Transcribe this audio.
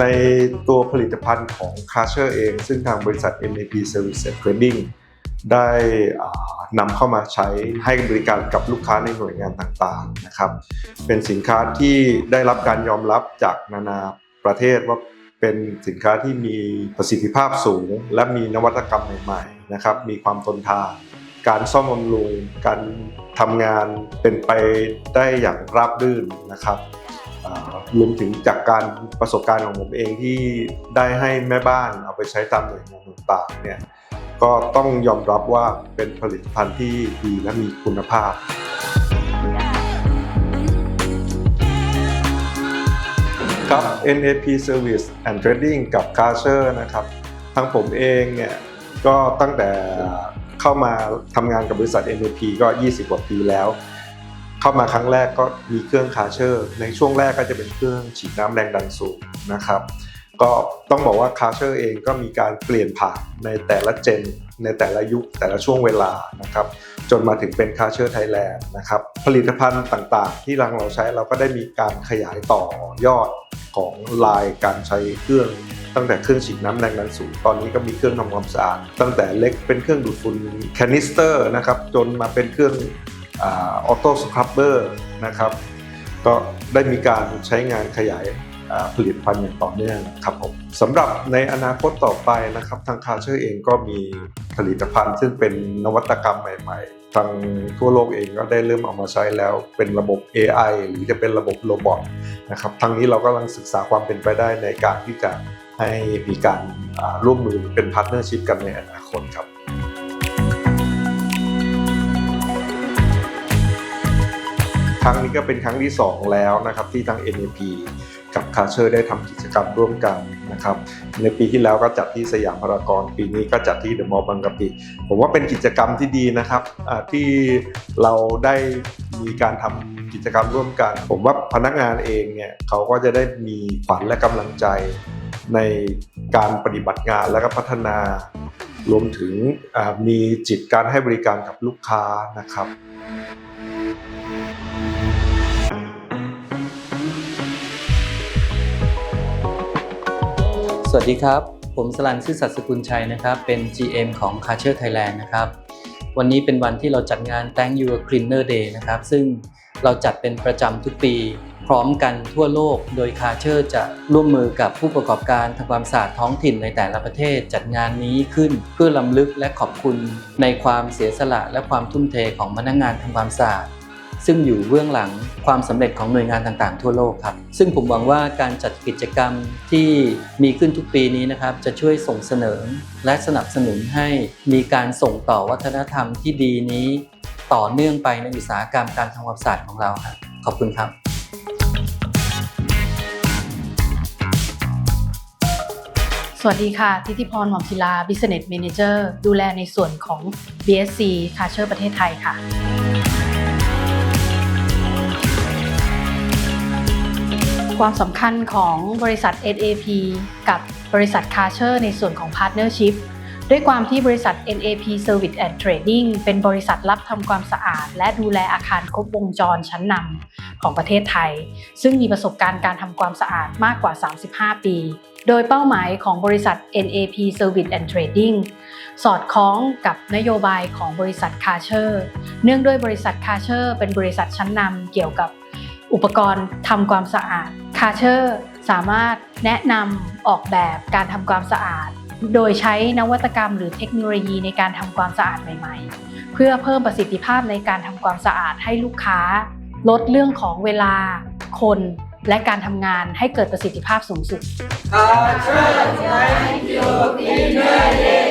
ในตัวผลิตภัณฑ์ของ c a r s h e r เอง ซึ่งทางบริษัท MAP Service and Trading ได้นำเข้ามาใช้ให้บริการกับลูกค้าในหน่วยงานต่างๆนะครับ เป็นสินค้าที่ได้รับการยอมรับจากนานาประเทศว่าเป็นสินค้าที่มีประสิทธิภาพสูง และมีนวัตกรรมใหม่ๆนะครับมีความทนทานการซ่อมบำรุงการทำงานเป็นไปได้อย่างราบรื่นนะครับ รวมถึงจากการประสบการณ์ของผมเองที่ได้ให้แม่บ้านเอาไปใช้ตามหน่วยงานต่างๆเนี่ยก็ต้องยอมรับว่าเป็นผลิตภัณฑ์ที่ดีและมีคุณภาพครับ NAP Service and Trading กับ c a r s h e r นะครับทางผมเองเนี่ยก็ตั้งแต่เข้ามาทำงานกับบริษัท NAP ก็ 20 กว่าปีแล้ว เข้ามาครั้งแรกก็มีเครื่อง c a r s h e r ในช่วงแรกก็จะเป็นเครื่องฉีดน้ำแรงดันสูงนะครับ ก็ต้องบอกว่า c a r s h e r เองก็มีการเปลี่ยนผ่านในแต่ละเจน ในแต่ละยุคแต่ละช่วงเวลานะครับจนมาถึงเป็น c a r s h e r Thailand นะครับผลิตภัณฑ์ต่างๆ ที่รังเราใช้เราก็ได้มีการขยายต่อยอดของลายการใช้เครื่องตั้งแต่เครื่องฉีดน้ำแรงดันสูง ตอนนี้ก็มีเครื่องทำความสะอาดตั้งแต่เล็กเป็นเครื่องดูดฝุ่นแคนิสเตอร์นะครับจนมาเป็นเครื่อง ออโต้สครับเบอร์นะครับ ก็ได้มีการใช้งานขยายผลิตภัณฑ์อย่างต่อเนื่องครับผมสำหรับในอนาคตต่อไปนะครับ ทางคาเชอร์เองก็มีผลิตภัณฑ์ ซึ่งเป็นนวัตกรรมใหม่ ๆ ทางทั่วโลกเองก็ได้เริ่มเอามาใช้แล้วเป็นระบบ AI หรือจะเป็นระบบโรบอทนะครับทางนี้เรากำลังศึกษาความเป็นไปได้ในการที่จะให้มีการร่วมมือเป็นพาร์ทเนอร์ชิพกันในอนาคตครับ รั้งนี้ก็เป็นครั้งที่ 2 แล้วนะครับที่ทั้ง NAP กับ c a r s h e r ได้ทำกิจกรรมร่วมกันนะครับในปีที่แล้วก็จัดที่สยามพารากอนปีนี้ก็จัดที่เดอะมอลล์บางกะปิผมว่าเป็นกิจกรรมที่ดีนะครับที่เราได้มีการทำกิจกรรมร่วมกัน ผมว่าพนักงานเองเนี่ยเขาก็จะได้มีขวัญและกำลังใจในการปฏิบัติงานและก็พัฒนารวมถึงมีจิตการให้บริการกับลูกค้านะครับ วัสดีครับ ผมสลันซื่อสัตย์สกุลชัยนะครับ เป็น GM ของ c a r c h e r Thailand นะครับ วันนี้เป็นวันที่เราจัดงาน Thank You Cleaner Day นะครับ ซึ่งเราจัดเป็นประจำทุกปี พร้อมกันทั่วโลก โดย c a r c h e r จะร่วมมือกับผู้ประกอบการทำความสะอาดท้องถิ่นในแต่ละประเทศ จัดงานนี้ขึ้นเพื่อลำลึกและขอบคุณในความเสียสละและความทุ่มเทของพนักงานทำความสะอาด ซึ่งอยู่เบื้องหลังความสำเร็จของหน่วยงานต่างๆ ทั่วโลกครับ ซึ่งผมหวังว่าการจัดกิจกรรมที่มีขึ้นทุกปีนี้นะครับ จะช่วยส่งเสนอและสนับสนุนให้มีการส่งต่อวัฒนธรรมที่ดีนี้ ต่อเนื่องไปในอุตสาหกรรมการทำความสะอาดของเราครับขอบคุณครับสวัสดีค่ะ ทิติพรหมอมศิลา Business Manager ดูแลในส่วนของ BSC c a r s h e ประเทศไทยค่ะ ความสำคัญของบริษัท NAP กับบริษัท c a r s h e r ในส่วนของ Partnership ด้วยความที่บริษัท NAP Service and Trading เป็นบริษัทรับทำความสะอาด และดูแลอาคารครบวงจรชั้นนำของประเทศไทย ซึ่งมีประสบการณ์การทำความสะอาดมากกว่า 35 ปี โดยเป้าหมายของบริษัท NAP Service and Trading สอดคล้องกับนโยบายของบริษัท c a r s h e r เนื่องด้วยบริษัท c a r s h e r เป็นบริษัทชั้นนำเกี่ยวกับอุปกรณ์ทำความสะอาด c a r s h e r สามารถแนะนำออกแบบการทำความสะอาด โดยใช้นวัตกรรมหรือเทคโนโลยีในการทำความสะอาดใหม่ ๆ เพื่อเพิ่มประสิทธิภาพในการทำความสะอาดให้ลูกค้า ลดเรื่องของเวลา คน และการทำงานให้เกิดประสิทธิภาพสูงสุด Culture, thank you, Cleaner Day